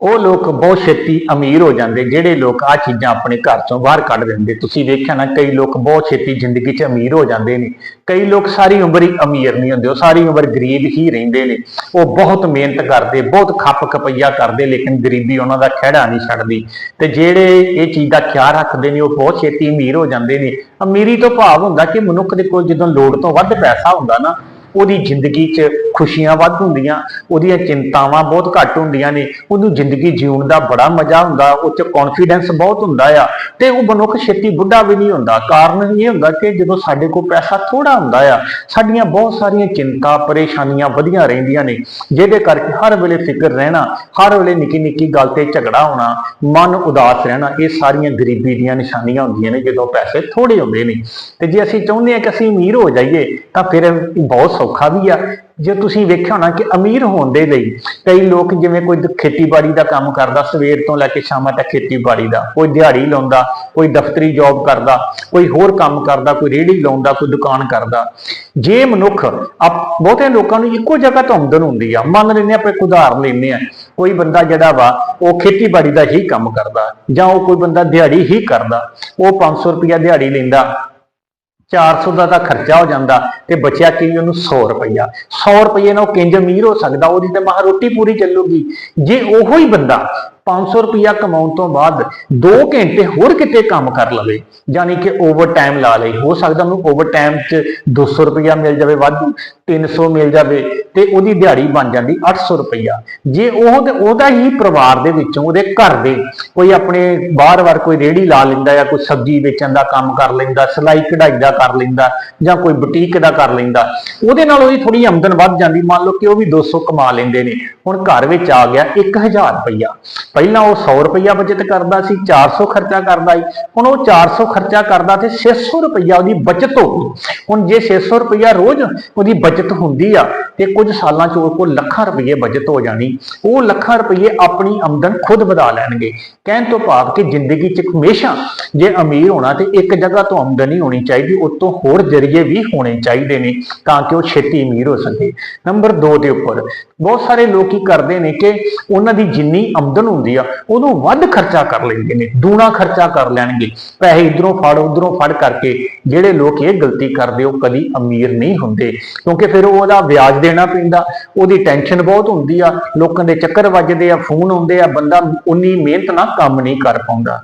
ਉਹ ਲੋਕ ਬਹੁਤ ਛੇਤੀ ਅਮੀਰ ਹੋ ਜਾਂਦੇ, ਜਿਹੜੇ ਲੋਕ ਆ ਚੀਜ਼ਾਂ ਆਪਣੇ ਘਰ ਚੋਂ ਬਾਹਰ ਕੱਢ ਦਿੰਦੇ। ਤੁਸੀਂ ਵੇਖਿਆ ਨਾ, ਕਈ ਲੋਕ ਬਹੁਤ ਛੇਤੀ ਜ਼ਿੰਦਗੀ 'ਚ ਅਮੀਰ ਹੋ ਜਾਂਦੇ ਨੇ। ਕਈ ਲੋਕ ਸਾਰੀ ਉਮਰ ਹੀ ਅਮੀਰ ਨਹੀਂ ਹੁੰਦੇ, ਉਹ ਸਾਰੀ ਉਮਰ ਗਰੀਬ ਹੀ ਰਹਿੰਦੇ ਨੇ। ਉਹ ਬਹੁਤ ਮਿਹਨਤ ਕਰਦੇ, ਬਹੁਤ ਖੱਪ ਖਪਈਆ ਕਰਦੇ, ਲੇਕਿਨ ਗਰੀਬੀ ਉਹਨਾਂ ਦਾ ਖਿਹੜਾ ਨਹੀਂ ਛੱਡਦੀ। ਤੇ ਜਿਹੜੇ ਇਹ ਚੀਜ਼ ਦਾ ਖਿਆਲ ਰੱਖਦੇ ਨੇ, ਉਹ ਬਹੁਤ ਛੇਤੀ ਅਮੀਰ ਹੋ ਜਾਂਦੇ ਨੇ। ਅਮੀਰੀ ਤੋਂ ਭਾਵ ਹੁੰਦਾ ਕਿ ਮਨੁੱਖ ਦੇ ਕੋਲ ਜਦੋਂ ਲੋੜ ਤੋਂ ਵੱਧ ਪੈਸਾ ਹੁੰਦਾ ਨਾ, ਉਹਦੀ ਜ਼ਿੰਦਗੀ 'ਚ ਖੁਸ਼ੀਆਂ ਵੱਧ ਹੁੰਦੀਆਂ, ਉਹਦੀਆਂ ਚਿੰਤਾਵਾਂ ਬਹੁਤ ਘੱਟ ਹੁੰਦੀਆਂ ਨੇ, ਉਹਨੂੰ ਜ਼ਿੰਦਗੀ ਜਿਉਣ ਦਾ ਬੜਾ ਮਜ਼ਾ ਹੁੰਦਾ, ਉਹ 'ਚ ਕੌਨਫੀਡੈਂਸ ਬਹੁਤ ਹੁੰਦਾ ਆ, ਤੇ ਉਹ ਮਨੁੱਖ ਛੇਤੀ ਬੁੱਢਾ ਵੀ ਨਹੀਂ ਹੁੰਦਾ। ਕਾਰਨ ਇਹ ਹੁੰਦਾ ਕਿ ਜਦੋਂ ਸਾਡੇ ਕੋਲ ਪੈਸਾ ਥੋੜਾ ਹੁੰਦਾ ਆ, ਸਾਡੀਆਂ ਬਹੁਤ ਸਾਰੀਆਂ ਚਿੰਤਾ, ਪਰੇਸ਼ਾਨੀਆਂ ਵਧੀਆਂ ਰਹਿੰਦੀਆਂ ਨੇ, ਜਿਹਦੇ ਕਰਕੇ ਹਰ ਵੇਲੇ ਫਿਕਰ ਰਹਿਣਾ, ਹਰ ਵੇਲੇ ਨਿੱਕੀ ਨਿੱਕੀ ਗੱਲ ਤੇ ਝਗੜਾ ਹੋਣਾ, ਮਨ ਉਦਾਸ ਰਹਿਣਾ, ਇਹ ਸਾਰੀਆਂ ਗਰੀਬੀ ਦੀਆਂ ਨਿਸ਼ਾਨੀਆਂ ਹੁੰਦੀਆਂ ਨੇ ਜਦੋਂ ਪੈਸੇ ਥੋੜੇ ਹੁੰਦੇ ਨੇ। ਤੇ ਜੇ ਅਸੀਂ ਚਾਹੁੰਦੇ ਹਾਂ ਕਿ ਅਸੀਂ ਅਮੀਰ ਹੋ ਜਾਈਏ, ਤਾਂ ਫਿਰ ਬਹੁਤ ਸੌਖਾ ਵੀ ਆ ਜੇ ਤੁਸੀਂ ਵੇਖਿਆ ਹੋਣਾ ਕਿ ਅਮੀਰ ਹੋਣ ਦੇ ਲਈ ਕਈ ਲੋਕ ਜਿਵੇਂ ਕੋਈ ਖੇਤੀਬਾੜੀ ਦਾ ਕੰਮ ਕਰਦਾ, ਸਵੇਰ ਤੋਂ ਲੈ ਕੇ ਸ਼ਾਮਾਂ ਤੱਕ ਖੇਤੀਬਾੜੀ ਦਾ, ਕੋਈ ਦਿਹਾੜੀ ਲਾਉਂਦਾ, ਕੋਈ ਦਫ਼ਤਰੀ ਜੌਬ ਕਰਦਾ, ਕੋਈ ਹੋਰ ਕੰਮ ਕਰਦਾ, ਕੋਈ ਰੇਹੜੀ ਲਾਉਂਦਾ, ਕੋਈ ਦੁਕਾਨ ਕਰਦਾ। ਜੇ ਮਨੁੱਖ ਆਪ ਬਹੁਤੇ ਲੋਕਾਂ ਨੂੰ ਇੱਕੋ ਜਗ੍ਹਾ ਤੋਂ ਆਮਦਨ ਹੁੰਦੀ ਆ, ਮੰਨ ਲੈਂਦੇ ਹਾਂ ਆਪਾਂ ਇੱਕ ਉਦਾਹਰਨ ਲੈਂਦੇ ਆ ਕੋਈ ਬੰਦਾ ਜਿਹੜਾ ਵਾ, ਉਹ ਖੇਤੀਬਾੜੀ ਦਾ ਹੀ ਕੰਮ ਕਰਦਾ ਜਾਂ ਉਹ ਕੋਈ ਬੰਦਾ ਦਿਹਾੜੀ ਹੀ ਕਰਦਾ, ਉਹ 500 ਰੁਪਇਆ ਦਿਹਾੜੀ ਲੈਂਦਾ 400 ਦਾ ਤਾਂ ਖਰਚਾ ਹੋ ਜਾਂਦਾ ਤੇ ਬਚਿਆ ਕੀ ਉਹਨੂੰ 100 ਰੁਪਈਆ। 100 ਰੁਪਈਏ ਨਾਲ ਉਹ ਕਿੰਜ ਅਮੀਰ ਹੋ ਸਕਦਾ? ਉਹਦੀ ਤੇ ਮਹਾ ਰੋਟੀ ਪੂਰੀ ਚੱਲੂਗੀ। ਜੇ ਉਹੋ ਹੀ ਬੰਦਾ 500 ਰੁਪਇਆ ਕਮਾਉਣ ਤੋਂ ਬਾਅਦ 2 ਘੰਟੇ ਹੋਰ ਕਿਤੇ ਕੰਮ ਕਰ ਲਵੇ ਯਾਨੀ ਕਿ ਓਵਰ ਟਾਈਮ ਲਾ ਲੇ ਹੋ ਸਕਦਾ ਉਹਨੂੰ ਓਵਰ ਟਾਈਮ 'ਚ 200 ਰੁਪਈਆ ਮਿਲ ਜਾਵੇ ਵਾਧੂ 300 ਮਿਲ ਜਾਵੇ ਤੇ ਉਹਦੀ ਦਿਹਾੜੀ ਬਣ ਜਾਂਦੀ 800 ਰੁਪਈਆ। ਜੇ ਉਹ ਤੇ ਉਹਦਾ ਹੀ ਪਰਿਵਾਰ ਦੇ ਵਿੱਚੋਂ, ਉਹਦੇ ਘਰ ਦੇ ਕੋਈ ਆਪਣੇ ਬਾਹਰ-ਬਾਹਰ ਕੋਈ ਰੇੜੀ ਲਾ ਲੈਂਦਾ ਜਾਂ ਕੋਈ ਸਬਜ਼ੀ ਵੇਚਣ ਦਾ ਕੰਮ ਕਰ ਲੈਂਦਾ, ਸਿਲਾਈ ਕਢਾਈ ਦਾ ਕਰ ਲੈਂਦਾ ਜਾਂ ਕੋਈ ਬੁਟੀਕ ਦਾ ਕਰ ਲੈਂਦਾ, ਉਹਦੇ ਨਾਲ ਉਹਦੀ ਥੋੜੀ ਆਮਦਨ ਵੱਧ ਜਾਂਦੀ। ਮੰਨ ਲਓ ਕਿ ਉਹ ਵੀ 200 ਕਮਾ ਲੈਂਦੇ ਨੇ। ਹੁਣ ਘਰ ਵਿੱਚ ਆ ਗਿਆ 1000 ਰੁਪਈਆ। ਪਹਿਲਾਂ ਉਹ 100 ਰੁਪਈਆ ਬਚਤ ਕਰਦਾ ਸੀ 400 ਖਰਚਾ ਕਰਦਾ ਸੀ, ਹੁਣ ਉਹ 400 ਖਰਚਾ ਕਰਦਾ ਤੇ 600 ਰੁਪਈਆ ਉਹਦੀ ਬਚਤ ਹੋ ਗਈ। ਹੁਣ ਜੇ 600 ਰੁਪਈਆ ਰੋਜ਼ ਉਹਦੀ ਬਚਤ ਹੁੰਦੀ ਆ ਤੇ ਕੁਝ ਸਾਲਾਂ ਚ ਉਹ ਕੋਲ ਲੱਖਾਂ ਰੁਪਈਏ ਬਚਤ ਹੋ ਜਾਣੀ, ਉਹ ਲੱਖਾਂ ਰੁਪਈਏ ਆਪਣੀ ਆਮਦਨ ਖੁਦ ਵਧਾ ਲੈਣਗੇ। ਕਹਿਣ ਤੋਂ ਭਾਵ ਕਿ ਜ਼ਿੰਦਗੀ 'ਚ ਹਮੇਸ਼ਾ ਜੇ ਅਮੀਰ ਹੋਣਾ ਤੇ ਇੱਕ ਜਗ੍ਹਾ ਤੋਂ ਆਮਦਨ ਨਹੀਂ ਹੋਣੀ ਚਾਹੀਦੀ ਉਤੋਂ ਹੋਰ ਜ਼ਰੀਏ ਵੀ ਹੋਣੇ ਚਾਹੀਦੇ ਨੇ ਤਾਂ ਕਿ ਉਹ ਛੇਤੀ ਅਮੀਰ ਹੋ ਸਕੇ। ਨੰਬਰ 2 ਦੇ ਉੱਪਰ, ਬਹੁਤ ਸਾਰੇ ਲੋਕ ਕੀ ਕਰਦੇ ਨੇ ਕਿ ਉਹਨਾਂ ਦੀ ਜਿੰਨੀ ਆਮਦਨ ਹੁੰਦੀ ਆ, ਉਹਨੂੰ ਵੱਧ ਖਰਚਾ ਕਰ ਲੈਂਦੇ ਨੇ, ਦੂਣਾ ਖਰਚਾ ਕਰ ਲੈਣਗੇ। ਪੈਸੇ ਇਧਰੋਂ ਫੜ, ਉਧਰੋਂ ਫੜ ਕਰਕੇ ਜਿਹੜੇ ਲੋਕ ਇਹ ਗਲਤੀ ਕਰਦੇ, ਉਹ ਕਦੀ ਅਮੀਰ ਨਹੀਂ ਹੁੰਦੇ। ਕਿਉਂਕਿ ਫਿਰ ਉਹਦਾ ਵਿਆਜ ਦੇ ਦੇਣਾ ਪੈਂਦਾ, ਉਹਦੀ ਟੈਨਸ਼ਨ ਬਹੁਤ ਹੁੰਦੀ ਆ, ਲੋਕਾਂ ਦੇ ਚੱਕਰ ਵੱਜਦੇ ਆ, ਫੋਨ ਆਉਂਦੇ ਆ, ਬੰਦਾ ਉਨੀ ਮਿਹਨਤ ਨਾਲ ਕੰਮ ਨਹੀਂ ਕਰ ਪਾਉਂਦਾ।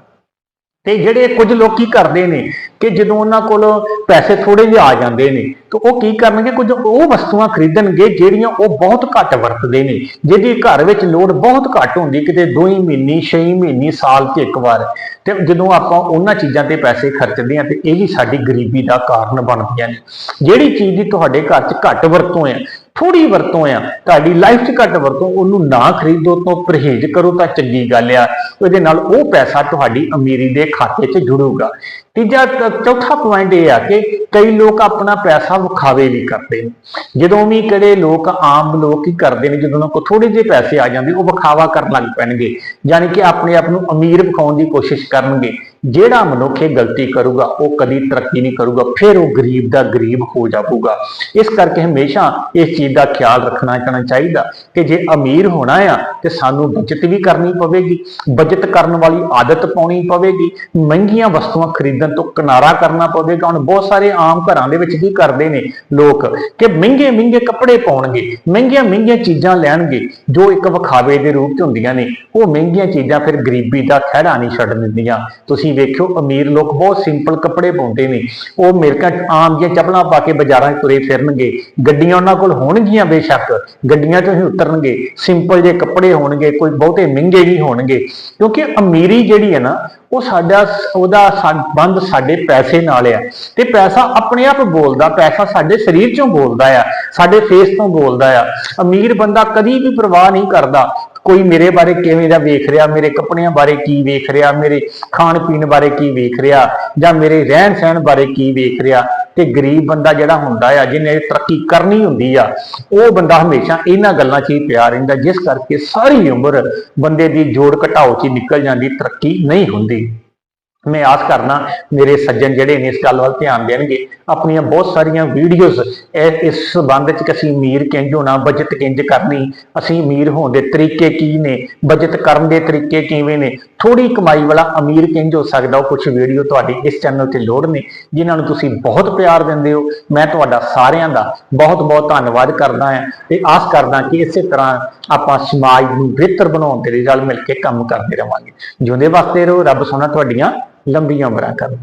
ਤੇ ਜਿਹੜੇ ਕੁਝ ਲੋਕ ਕਰਦੇ ਨੇ ਕਿ ਜਦੋਂ ਉਹਨਾਂ ਕੋਲ ਪੈਸੇ ਥੋੜੇ ਜਿਹੇ ਆ ਜਾਂਦੇ ਨੇ, ਤਾਂ ਉਹ ਕੀ ਕਰਨਗੇ, ਕੁਝ ਉਹ ਵਸਤੂਆਂ ਖਰੀਦਣਗੇ, ਜਿਹੜੀਆਂ ਉਹ ਬਹੁਤ ਘੱਟ ਵਰਤਦੇ ਨੇ, ਜਿਹਦੀ ਘਰ ਵਿੱਚ ਲੋੜ ਬਹੁਤ ਘੱਟ ਹੁੰਦੀ, ਕਿਤੇ 2 ਮਹੀਨੇ 6 ਮਹੀਨੇ, ਸਾਲ 'ਚ ਇੱਕ ਵਾਰ। ਤੇ ਜਦੋਂ ਆਪਾਂ ਉਹਨਾਂ ਚੀਜ਼ਾਂ ਤੇ ਪੈਸੇ ਖਰਚਦੇ ਹਾਂ, ਤੇ ਇਹ ਵੀ ਸਾਡੀ ਗਰੀਬੀ ਦਾ ਕਾਰਨ ਬਣਦੀਆਂ ਨੇ। ਜਿਹੜੀ ਚੀਜ਼ ਦੀ ਤੁਹਾਡੇ ਘਰ 'ਚ ਘੱਟ ਵਰਤੋਂ ਹੈ ਥੋੜੀ ਵਰਤੋਂ ਆ, ਤੁਹਾਡੀ ਲਾਈਫ 'ਚ ਘੱਟ ਵਰਤੋਂ, ਉਹਨੂੰ ਨਾ ਖਰੀਦੋ ਤੋਂ ਪਰਹੇਜ਼ ਕਰੋ ਤਾਂ ਚੰਗੀ ਗੱਲ ਆ। ਉਹਦੇ ਨਾਲ ਉਹ ਪੈਸਾ ਤੁਹਾਡੀ ਅਮੀਰੀ ਦੇ ਖਾਤੇ 'ਚ ਜੁੜੂਗਾ। ਤੀਜਾ ਚੌਥਾ ਪੁਆਇੰਟ ਇਹ ਆ ਕਿ ਕਈ ਲੋਕ ਆਪਣਾ ਪੈਸਾ ਵਿਖਾਵੇ ਵੀ ਕਰਦੇ ਨੇ। ਜਦੋਂ ਵੀ ਕਿਹੜੇ ਲੋਕ, ਆਮ ਲੋਕ ਕੀ ਕਰਦੇ ਨੇ, ਜਦੋਂ ਉਹਨਾਂ ਕੋਲ ਥੋੜੇ ਜਿਹੇ ਪੈਸੇ ਆ ਜਾਂਦੇ, ਉਹ ਵਿਖਾਵਾ ਕਰਨ ਲੱਗ ਪੈਣਗੇ। ਯਾਨੀ ਕਿ ਆਪਣੇ ਆਪ ਨੂੰ ਅਮੀਰ ਵਿਖਾਉਣ ਦੀ ਕੋਸ਼ਿਸ਼ ਕਰਨਗੇ। ਜਿਹੜਾ ਮਨੁੱਖ ਇਹ ਗਲਤੀ ਕਰੂਗਾ, ਉਹ ਕਦੀ ਤਰੱਕੀ ਨਹੀਂ ਕਰੂਗਾ, ਫਿਰ ਉਹ ਗਰੀਬ ਦਾ ਗਰੀਬ ਹੋ ਜਾਊਗਾ। ਇਸ ਕਰਕੇ ਹਮੇਸ਼ਾ ਇਸ ਚੀਜ਼ ਦਾ ਖਿਆਲ ਰੱਖਣਾ ਚਾਹਣਾ ਚਾਹੀਦਾ ਕਿ ਜੇ ਅਮੀਰ ਹੋਣਾ ਆ, ਤੇ ਸਾਨੂੰ ਬਚਤ ਵੀ ਕਰਨੀ ਪਵੇਗੀ। ਬਚਤ ਕਰਨ ਵਾਲੀ ਆਦਤ ਪਾਉਣੀ ਪਵੇਗੀ। ਮਹਿੰਗੀਆਂ ਵਸਤੂਆਂ ਖਰੀਦ ਖਰੀਦਣ ਤੋਂ ਕਿਨਾਰਾ ਕਰਨਾ ਪਵੇਗਾ ਹੁਣ ਬਹੁਤ ਸਾਰੇ ਆਮ ਘਰਾਂ ਦੇ ਵਿੱਚ ਕੀ ਕਰਦੇ ਨੇ ਲੋਕ ਕਿ ਮਹਿੰਗੇ ਮਹਿੰਗੇ ਕੱਪੜੇ ਪਾਉਣਗੇ, ਮਹਿੰਗੀਆਂ ਮਹਿੰਗੀਆਂ ਚੀਜ਼ਾਂ ਲੈਣਗੇ, ਜੋ ਇੱਕ ਵਿਖਾਵੇ ਦੇ ਰੂਪ 'ਚ ਹੁੰਦੀਆਂ ਨੇ, ਉਹ ਮਹਿੰਗੀਆਂ ਚੀਜ਼ਾਂ ਫਿਰ ਗਰੀਬੀ ਦਾ ਖਹਿੜਾ ਨਹੀਂ ਛੱਡ ਦਿੰਦੀਆਂ। ਤੁਸੀਂ ਵੇਖਿਓ ਅਮੀਰ ਲੋਕ ਬਹੁਤ ਸਿੰਪਲ ਕੱਪੜੇ ਪਾਉਂਦੇ ਨੇ, ਉਹ ਅਮਰੀਕਾ 'ਚ ਆਮ ਜਿਹੀਆਂ ਚੱਪਲਾਂ ਪਾ ਕੇ ਬਾਜ਼ਾਰਾਂ 'ਚ ਤੁਰੇ ਫਿਰਨਗੇ, ਗੱਡੀਆਂ ਉਹਨਾਂ ਕੋਲ ਹੋਣਗੀਆਂ ਬੇਸ਼ੱਕ, ਗੱਡੀਆਂ 'ਚੋਂ ਹੀ ਉਤਰਨਗੇ ਸਿੰਪਲ ਜਿਹੇ ਕੱਪੜੇ ਹੋਣਗੇ, ਕੋਈ ਬਹੁਤੇ ਮਹਿੰਗੇ ਨਹੀਂ ਹੋਣਗੇ, ਕਿਉਂਕਿ ਅਮੀਰੀ ਜਿਹੜੀ ਹੈ ਨਾ ਉਹ ਸਾਡਾ, ਉਹਦਾ ਸੰਬੰਧ ਸਾਡੇ ਪੈਸੇ ਨਾਲ ਆ। ਤੇ ਪੈਸਾ ਆਪਣੇ ਆਪ ਬੋਲਦਾ, ਪੈਸਾ ਸਾਡੇ ਸਰੀਰ ਚੋਂ ਬੋਲਦਾ ਆ, ਸਾਡੇ ਫੇਸ ਤੋਂ ਬੋਲਦਾ ਆ। ਅਮੀਰ ਬੰਦਾ ਕਦੀ ਵੀ ਪਰਵਾਹ ਨਹੀਂ ਕਰਦਾ। ਕੋਈ ਮੇਰੇ ਬਾਰੇ ਕਿਵੇਂ ਦਾ ਵੇਖ ਰਿਹਾ, ਮੇਰੇ ਕੱਪੜਿਆਂ ਬਾਰੇ ਕੀ ਵੇਖ ਰਿਹਾ, ਮੇਰੇ ਖਾਣ ਪੀਣ ਬਾਰੇ ਕੀ ਵੇਖ ਰਿਹਾ ਜਾਂ ਮੇਰੇ ਰਹਿਣ ਸਹਿਣ ਬਾਰੇ ਕੀ ਵੇਖ ਰਿਹਾ ਤੇ ਗਰੀਬ ਬੰਦਾ ਜਿਹੜਾ ਹੁੰਦਾ ਆ, ਜਿਹਨੇ ਤਰੱਕੀ ਕਰਨੀ ਹੁੰਦੀ ਆ, ਉਹ ਬੰਦਾ ਹਮੇਸ਼ਾ ਇਹਨਾਂ ਗੱਲਾਂ 'ਚ ਹੀ ਪਿਆ ਰਹਿੰਦਾ, ਜਿਸ ਕਰਕੇ ਸਾਰੀ ਉਮਰ ਬੰਦੇ ਦੀ ਜੋੜ ਘਟਾਓ 'ਚ ਹੀ ਨਿਕਲ ਜਾਂਦੀ, ਤਰੱਕੀ ਨਹੀਂ ਹੁੰਦੀ। ਮੈਂ ਆਸ ਕਰਨਾ ਮੇਰੇ ਸੱਜਣ ਜਿਹੜੇ ਨੇ ਇਸ ਗੱਲ ਵੱਲ ਧਿਆਨ ਦੇਣਗੇ, ਆਪਣੀਆਂ ਬਹੁਤ ਸਾਰੀਆਂ ਵੀਡੀਓਜ਼ ਇਸ ਸੰਬੰਧ ਚ ਕਿ ਅਸੀਂ ਅਮੀਰ ਕਿੰਜ ਹੋਣਾ ਬਚਤ ਕਿੰਜ ਕਰਨੀ, ਅਸੀਂ ਅਮੀਰ ਹੋਣ ਦੇ ਤਰੀਕੇ ਕੀ ਨੇ ਬਚਤ ਕਰਨ ਦੇ ਤਰੀਕੇ ਕਿਵੇਂ ਨੇ ਥੋੜੀ ਕਮਾਈ ਵਾਲਾ ਅਮੀਰ ਕਿੰਜ ਹੋ ਸਕਦਾ, ਉਹ ਕੁਝ ਵੀਡੀਓ ਤੁਹਾਡੀ ਇਸ ਚੈਨਲ ਤੇ ਲੋੜ ਨੇ, ਜਿਨ੍ਹਾਂ ਨੂੰ ਤੁਸੀਂ ਬਹੁਤ ਪਿਆਰ ਦਿੰਦੇ ਹੋ, ਮੈਂ ਤੁਹਾਡਾ ਸਾਰਿਆਂ ਦਾ ਬਹੁਤ ਬਹੁਤ ਧੰਨਵਾਦ ਕਰਦਾ ਹਾਂ ਤੇ ਆਸ ਕਰਦਾ ਕਿ ਇਸੇ ਤਰ੍ਹਾਂ ਆਪਾਂ ਸਮਾਜ ਨੂੰ ਬਿਹਤਰ ਬਣਾਉਣ ਦੇ ਲਈ ਰਲ ਮਿਲ ਕੇ ਕੰਮ ਕਰਦੇ ਰਵਾਂਗੇ। ਜਿਉਂਦੇ ਵਾਸਤੇ ਰਹੋ, ਰੱਬ ਸੋਨਾ ਤੁਹਾਡੀਆਂ ਲੰਬੀਆਂ ਉਮਰਾਂ ਕਰੇ